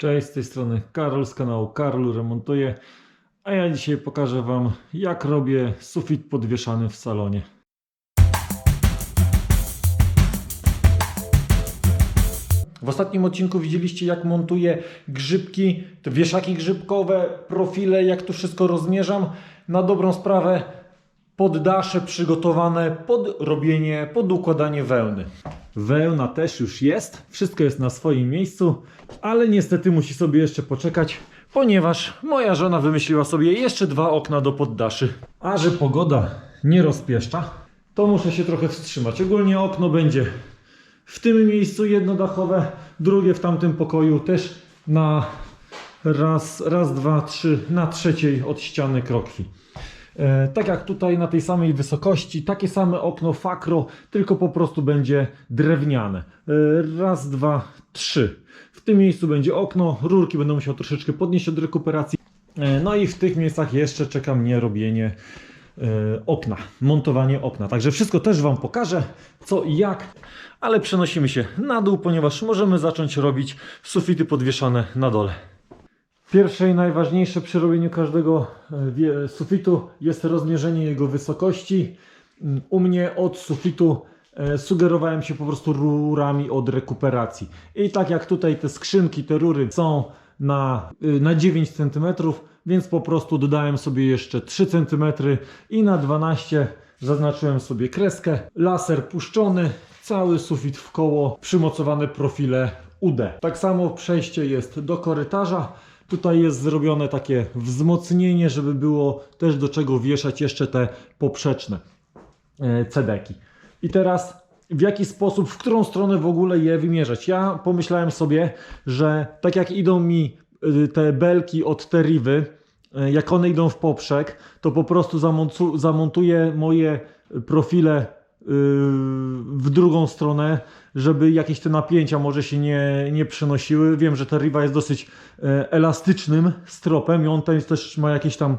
Cześć, z tej strony Karol z kanału Karol Remontuje, a ja dzisiaj pokażę Wam jak robię sufit podwieszany w salonie. W ostatnim odcinku widzieliście jak montuję grzybki, wieszaki grzybkowe, profile, jak to wszystko rozmierzam. Na dobrą sprawę poddasze przygotowane pod robienie, pod układanie wełny. Wełna też już jest, wszystko jest na swoim miejscu, ale niestety musi sobie jeszcze poczekać, ponieważ moja żona wymyśliła sobie jeszcze dwa okna do poddaszy. A że pogoda nie rozpieszcza, to muszę się trochę wstrzymać. Ogólnie okno będzie w tym miejscu jednodachowe, drugie w tamtym pokoju też na raz, raz, dwa, trzy, na trzeciej od ściany krokwi. E, tak jak tutaj na tej samej wysokości, takie same okno fakro, tylko po prostu będzie drewniane. E, raz, dwa, trzy. W tym miejscu będzie okno, rurki będę musiał troszeczkę podnieść od rekuperacji. E, no i w tych miejscach jeszcze czeka mnie robienie okna, montowanie okna. Także wszystko też Wam pokażę, co i jak, ale przenosimy się na dół, ponieważ możemy zacząć robić sufity podwieszane na dole. Pierwsze i najważniejsze przy robieniu każdego e, sufitu jest rozmierzenie jego wysokości. Mm, U mnie od sufitu e, sugerowałem się po prostu rurami od rekuperacji. I tak jak tutaj te skrzynki, te rury są na, y, na 9 cm, więc po prostu dodałem sobie jeszcze 3 cm i na 12 zaznaczyłem sobie kreskę. Laser puszczony, cały sufit w koło, przymocowane profile UD. Tak samo przejście jest do korytarza. Tutaj jest zrobione takie wzmocnienie, żeby było też do czego wieszać jeszcze te poprzeczne e, cedeki. I teraz w jaki sposób, w którą stronę w ogóle je wymierzać? Ja pomyślałem sobie, że tak jak idą mi y, te belki od Teriwy, y, jak one idą w poprzek, to po prostu zamontu- zamontuję moje profile w drugą stronę, żeby jakieś te napięcia może się nie, nie przenosiły. Wiem, że Teriva jest dosyć e, elastycznym stropem i on też ma jakieś tam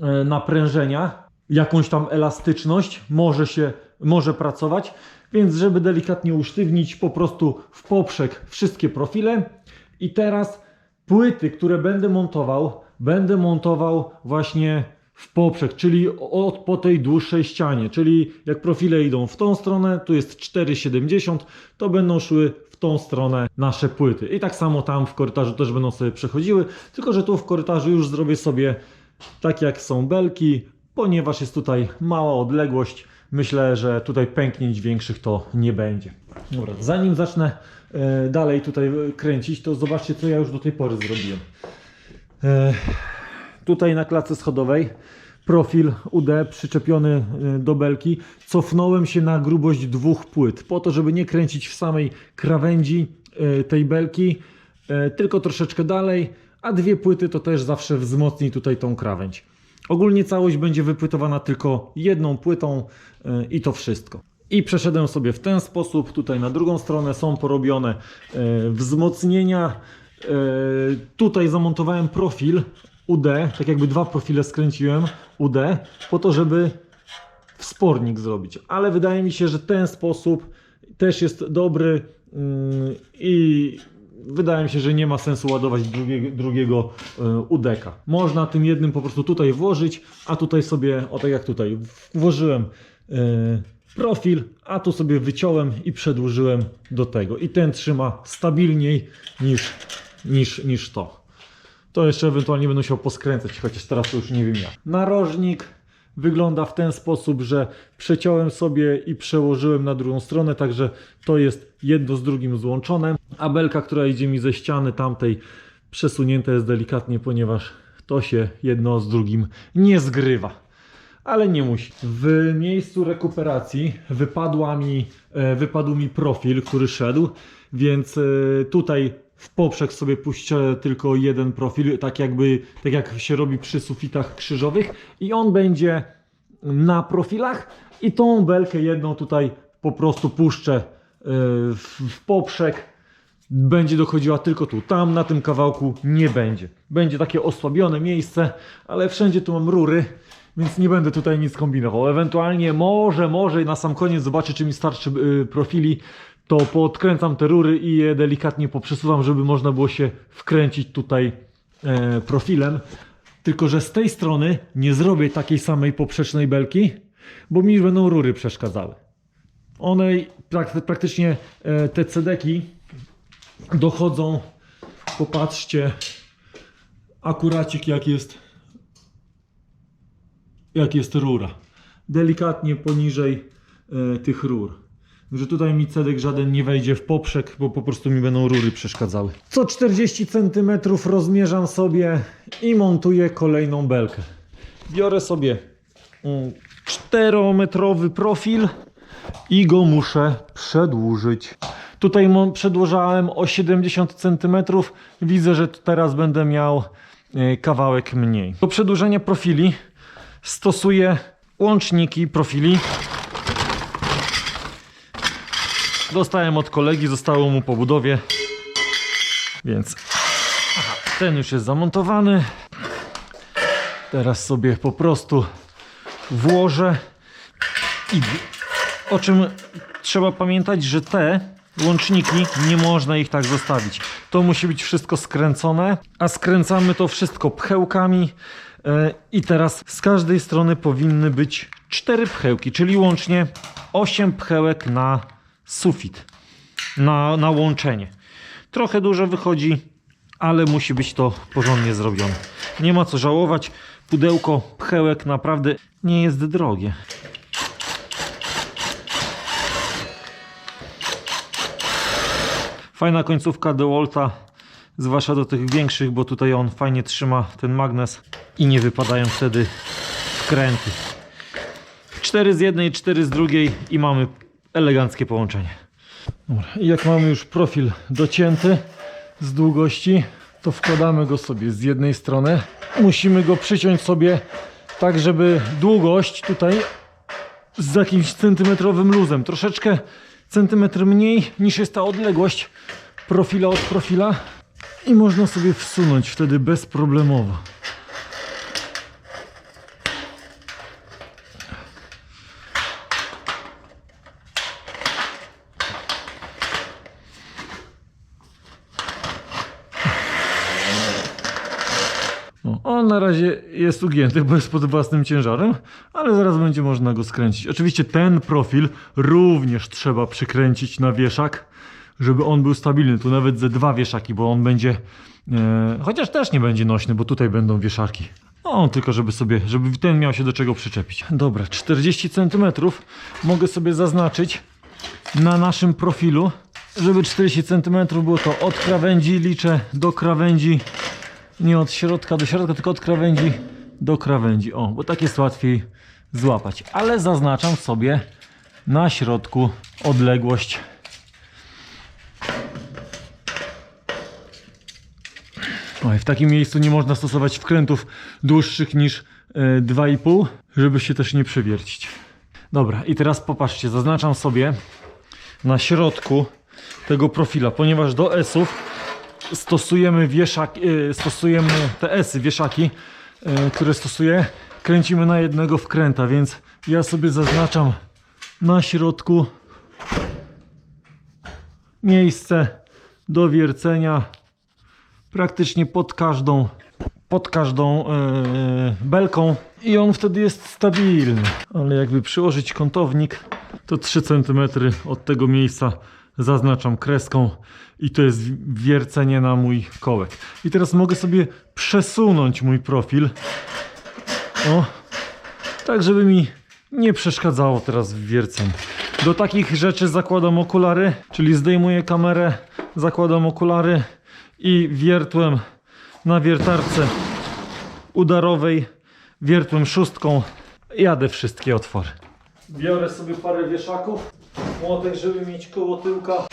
e, naprężenia, jakąś tam elastyczność, może się, może pracować, więc żeby delikatnie usztywnić po prostu w poprzek wszystkie profile. I teraz płyty, które będę montował, będę montował właśnie w poprzek, czyli od po tej dłuższej ścianie, czyli jak profile idą w tą stronę, tu jest 4,70, to będą szły w tą stronę nasze płyty. I tak samo tam w korytarzu też będą sobie przechodziły, tylko że tu w korytarzu już zrobię sobie tak jak są belki, ponieważ jest tutaj mała odległość. Myślę, że tutaj pęknięć większych to nie będzie. Dobra, zanim zacznę e, dalej tutaj e, kręcić, to zobaczcie, co ja już do tej pory zrobiłem. Tutaj na klatce schodowej profil UD przyczepiony e, do belki. Cofnąłem się na grubość dwóch płyt, po to, żeby nie kręcić w samej krawędzi e, tej belki, e, tylko troszeczkę dalej, a dwie płyty to też zawsze wzmocni tutaj tą krawędź. Ogólnie całość będzie wypłytowana tylko jedną płytą i to wszystko. I przeszedłem sobie w ten sposób. Tutaj na drugą stronę są porobione wzmocnienia. Tutaj zamontowałem profil UD, tak jakby dwa profile skręciłem UD, po to, żeby wspornik zrobić. Ale wydaje mi się, że ten sposób też jest dobry mm, i wydaje mi się, że nie ma sensu ładować drugiego, drugiego udeka. Można tym jednym po prostu tutaj włożyć, a tutaj sobie, o tak jak tutaj, włożyłem e, profil, a tu sobie wyciąłem i przedłużyłem do tego. I ten trzyma stabilniej niż, niż, niż to. To jeszcze ewentualnie będę musiał poskręcać, chociaż teraz to już nie wiem jak. Narożnik wygląda w ten sposób, że przeciąłem sobie i przełożyłem na drugą stronę, także to jest jedno z drugim złączone. A belka, która idzie mi ze ściany tamtej, przesunięta jest delikatnie, ponieważ to się jedno z drugim nie zgrywa. Ale nie musi. W miejscu rekuperacji wypadła mi, e, wypadł mi profil, który szedł, więc e, tutaj w poprzek sobie puszczę tylko jeden profil, tak jakby, tak jak się robi przy sufitach krzyżowych i on będzie na profilach i tą belkę jedną tutaj po prostu puszczę e, w, poprzek będzie dochodziła tylko tu. Tam na tym kawałku nie będzie. Będzie takie osłabione miejsce, ale wszędzie tu mam rury, więc nie będę tutaj nic kombinował. Ewentualnie może, może na sam koniec zobaczę, czy mi starczy y, profili. To poodkręcam te rury i je delikatnie poprzesuwam, żeby można było się wkręcić tutaj e, profilem. Tylko, że z tej strony nie zrobię takiej samej poprzecznej belki, bo mi będą rury przeszkadzały. One prak- praktycznie e, te cedeki dochodzą, popatrzcie, akuracik jak jest jak jest rura. Delikatnie poniżej e, tych rur. Że tutaj mi cedek żaden nie wejdzie w poprzek, bo po prostu mi będą rury przeszkadzały. Co 40 cm rozmierzam sobie i montuję kolejną belkę. Biorę sobie 4-metrowy profil i go muszę przedłużyć. Tutaj przedłużałem o 70 cm. Widzę, że teraz będę miał e, kawałek mniej. Do przedłużenia profili stosuję łączniki profili. Dostałem od kolegi, zostało mu po budowie. Więc ten już jest zamontowany. Teraz sobie po prostu włożę i o czym trzeba pamiętać, że te łączniki nie można ich tak zostawić. To musi być wszystko skręcone, a skręcamy to wszystko pchełkami. E, I teraz z każdej strony powinny być cztery pchełki, czyli łącznie 8 pchełek na sufit, na, na łączenie. Trochę dużo wychodzi, ale musi być to porządnie zrobione. Nie ma co żałować. Pudełko pchełek naprawdę nie jest drogie. Fajna końcówka DeWalta, zwłaszcza do tych większych, bo tutaj on fajnie trzyma ten magnes i nie wypadają wtedy wkręty. Cztery z jednej, cztery z drugiej i mamy eleganckie połączenie. Dobra, i jak mamy już profil docięty z długości, to wkładamy go sobie z jednej strony. Musimy go przyciąć sobie tak, żeby długość tutaj z jakimś centymetrowym luzem. Troszeczkę centymetr mniej niż jest ta odległość profila od profila i można sobie wsunąć wtedy bezproblemowo. On na razie jest ugięty, bo jest pod własnym ciężarem, ale zaraz będzie można go skręcić. Oczywiście ten profil również trzeba przykręcić na wieszak, żeby on był stabilny. Tu nawet ze dwa wieszaki, bo on będzie, e, chociaż też nie będzie nośny, bo tutaj będą wieszaki. No, tylko żeby sobie, żeby ten miał się do czego przyczepić. Dobra, 40 cm mogę sobie zaznaczyć na naszym profilu, żeby 40 cm było to od krawędzi, liczę do krawędzi nie od środka do środka, tylko od krawędzi do krawędzi. O, bo tak jest łatwiej złapać. Ale zaznaczam sobie na środku odległość. Oj, w takim miejscu nie można stosować wkrętów dłuższych niż e, 2,5, żeby się też nie przewiercić. Dobra, i teraz popatrzcie, zaznaczam sobie na środku tego profila, ponieważ do S-ów stosujemy wieszak, y, stosujemy te esy, wieszaki, y, które stosuję, kręcimy na jednego wkręta, więc ja sobie zaznaczam na środku miejsce do wiercenia praktycznie pod każdą pod każdą y, belką i on wtedy jest stabilny. Ale jakby przyłożyć kątownik, to 3 cm od tego miejsca zaznaczam kreską i to jest wiercenie na mój kołek. I teraz mogę sobie przesunąć mój profil. O, tak żeby mi nie przeszkadzało teraz w wierceniu. Do takich rzeczy zakładam okulary, czyli zdejmuję kamerę, zakładam okulary i wiertłem na wiertarce udarowej, wiertłem szóstką, jadę wszystkie otwory. Biorę sobie parę wieszaków, młotek, żeby mieć koło tyłka.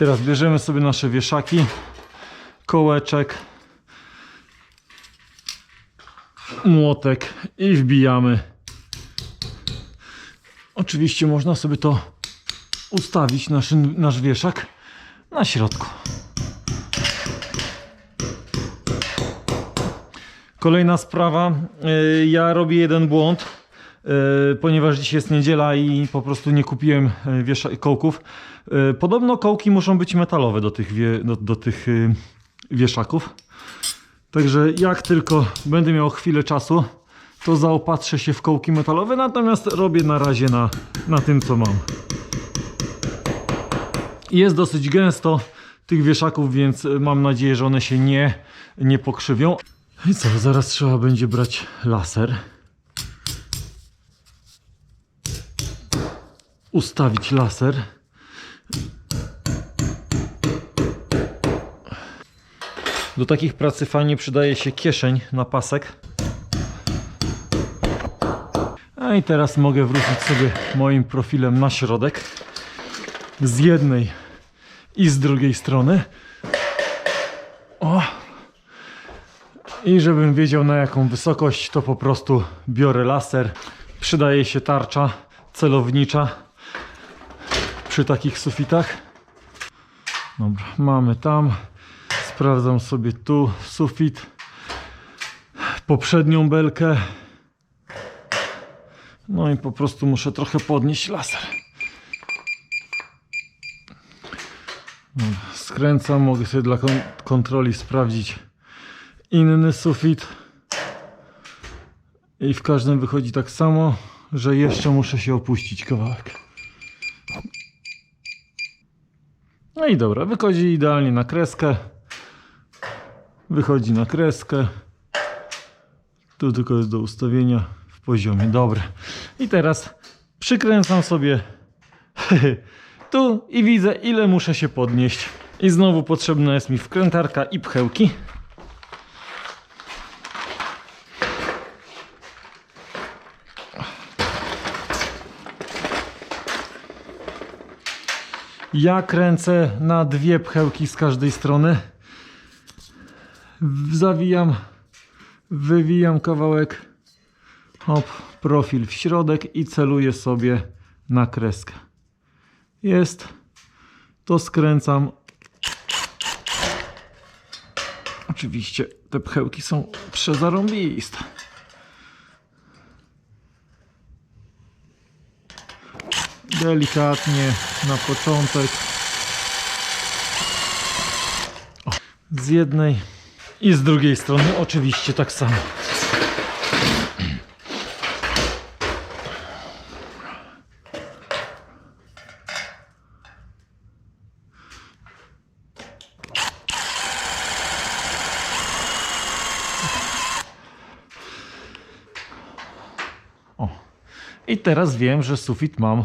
Teraz bierzemy sobie nasze wieszaki, kołeczek, młotek i wbijamy. Oczywiście można sobie to ustawić, nasz, nasz wieszak na środku. Kolejna sprawa, y, ja robię jeden błąd, ponieważ dzisiaj jest niedziela i po prostu nie kupiłem y, wiesza- kołków. Y, Podobno kołki muszą być metalowe do tych, wie, do, do tych wieszaków. Także jak tylko będę miał chwilę czasu, to zaopatrzę się w kołki metalowe, natomiast robię na razie na, na tym, co mam. Jest dosyć gęsto tych wieszaków, więc mam nadzieję, że one się nie, nie pokrzywią. I co, zaraz trzeba będzie brać laser. Ustawić laser. Do takich pracy fajnie przydaje się kieszeń na pasek. A i teraz mogę wrócić sobie moim profilem na środek. Z jednej i z drugiej strony. O! I żebym wiedział na jaką wysokość, to po prostu biorę laser. Przydaje się tarcza celownicza przy takich sufitach. Dobra, mamy tam. Sprawdzam sobie tu sufit. Poprzednią belkę. No i po prostu muszę trochę podnieść laser. Skręcam, mogę sobie dla kon- kontroli sprawdzić inny sufit. I w każdym wychodzi tak samo, że jeszcze muszę się opuścić kawałek. No i dobra, wychodzi idealnie na kreskę. Wychodzi na kreskę. Tu tylko jest do ustawienia w poziomie. Dobra. I teraz przykręcam sobie tu i widzę ile muszę się podnieść. I znowu potrzebna jest mi wkrętarka i pchełki. Ja kręcę na dwie pchełki z każdej strony. Zawijam, wywijam kawałek, hop, profil w środek i celuję sobie na kreskę. Jest. To skręcam. Oczywiście te pchełki są przezarąbiste. Delikatnie na początek. Z jednej i z drugiej strony oczywiście tak samo. O. I teraz wiem, że sufit mam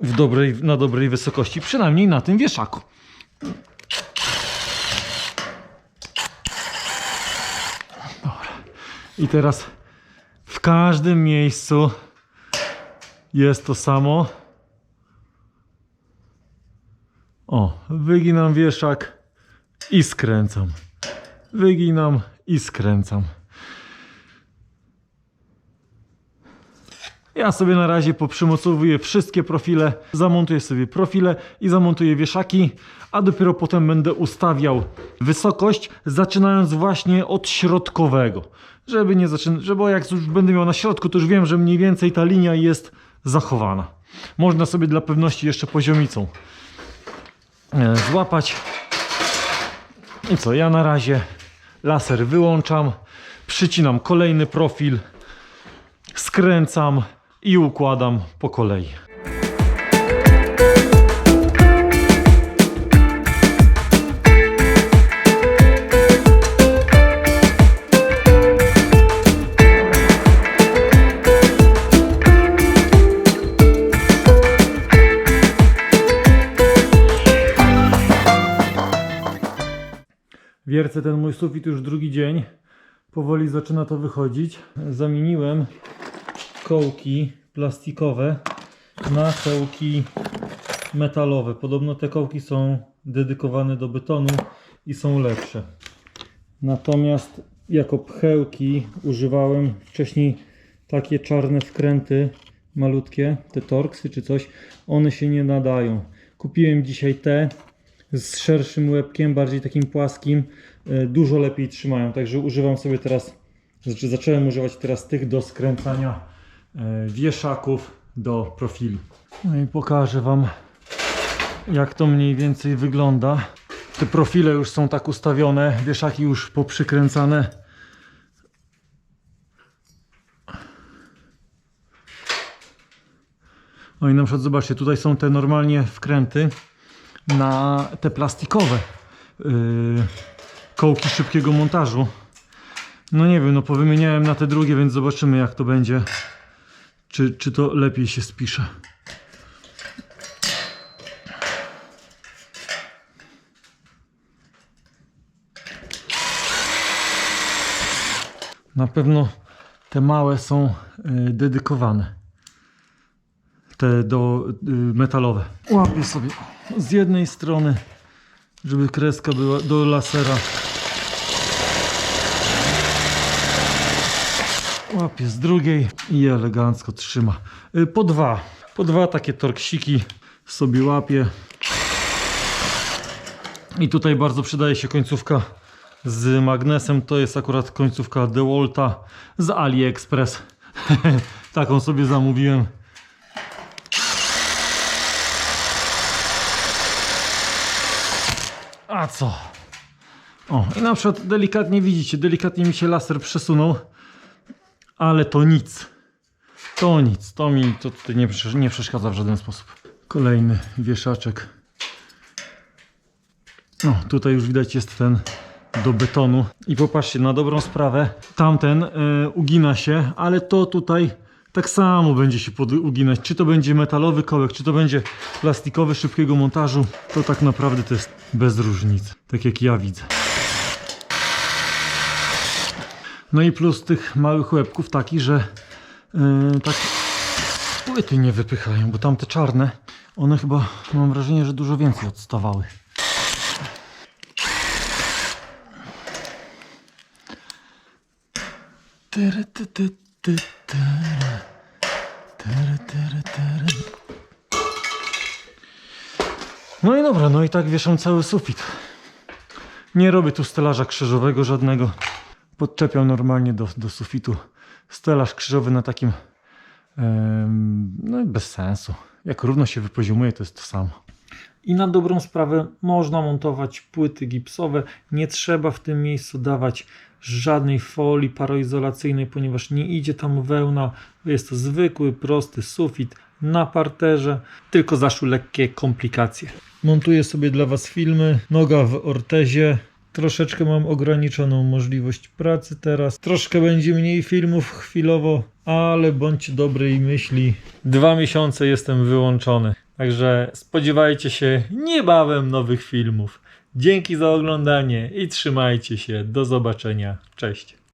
w dobrej, na dobrej wysokości, przynajmniej na tym wieszaku. Dobra. I teraz w każdym miejscu jest to samo. O, wyginam wieszak i skręcam. Wyginam i skręcam. Ja sobie na razie poprzymocowuję wszystkie profile, zamontuję sobie profile i zamontuję wieszaki, a dopiero potem będę ustawiał wysokość, zaczynając właśnie od środkowego. Żeby nie zaczynać, żeby jak już będę miał na środku, to już wiem, że mniej więcej ta linia jest zachowana. Można sobie dla pewności jeszcze poziomicą e, złapać. I co, ja na razie laser wyłączam, przycinam kolejny profil, skręcam i układam po kolei. Wiercę ten mój sufit już drugi dzień. Powoli zaczyna to wychodzić. Zamieniłem kołki plastikowe na kołki metalowe. Podobno te kołki są dedykowane do betonu i są lepsze. Natomiast jako pchełki używałem wcześniej takie czarne wkręty malutkie, te torksy czy coś. One się nie nadają. Kupiłem dzisiaj te z szerszym łebkiem, bardziej takim płaskim, e, dużo lepiej trzymają. Także używam sobie teraz, znaczy zacząłem używać teraz tych do skręcania wieszaków do profili. No i pokażę Wam, jak to mniej więcej wygląda. Te profile już są tak ustawione, wieszaki już poprzykręcane. No i na przykład zobaczcie, tutaj są te normalnie wkręty na te plastikowe yy, kołki szybkiego montażu. No nie wiem, no powymieniałem na te drugie, więc zobaczymy jak to będzie. Czy, czy to lepiej się spisze. Na pewno te małe są yy, dedykowane te do y, metalowe. Łapię sobie z jednej strony, żeby kreska była do lasera. Łapię z drugiej i elegancko trzyma. Y, Po dwa. Po dwa takie torksiki sobie łapię. I tutaj bardzo przydaje się końcówka z magnesem. To jest akurat końcówka DeWalta z AliExpress. Taką sobie zamówiłem. A co? O, i na przykład delikatnie widzicie, delikatnie mi się laser przesunął, ale to nic. To nic, to mi to tutaj nie, nie przeszkadza w żaden sposób. Kolejny wieszaczek. No, tutaj już widać jest ten do betonu. I popatrzcie, na dobrą sprawę, tamten e, ugina się, ale to tutaj tak samo będzie się pod, uginać. Czy to będzie metalowy kołek, czy to będzie plastikowy szybkiego montażu, to tak naprawdę to jest bez różnicy. Tak jak ja widzę. No i plus tych małych łebków taki, że yy, tak płyty nie wypychają, bo tamte czarne, one chyba mam wrażenie, że dużo więcej odstawały. Tyry, ty, ty, ty. No i dobra, no i tak wieszam cały sufit. Nie robię tu stelaża krzyżowego żadnego. Podczepiam normalnie do, do sufitu. Stelaż krzyżowy na takim. no i bez sensu. Jak równo się wypoziomuje, to jest to samo. I na dobrą sprawę można montować płyty gipsowe. Nie trzeba w tym miejscu dawać żadnej folii paroizolacyjnej, ponieważ nie idzie tam wełna. Jest to zwykły, prosty sufit na parterze, tylko zaszły lekkie komplikacje. Montuję sobie dla Was filmy. Noga w ortezie. Troszeczkę mam ograniczoną możliwość pracy teraz. Troszkę będzie mniej filmów chwilowo, ale bądźcie dobrej myśli. Dwa miesiące jestem wyłączony. Także spodziewajcie się niebawem nowych filmów. Dzięki za oglądanie i trzymajcie się. Do zobaczenia. Cześć.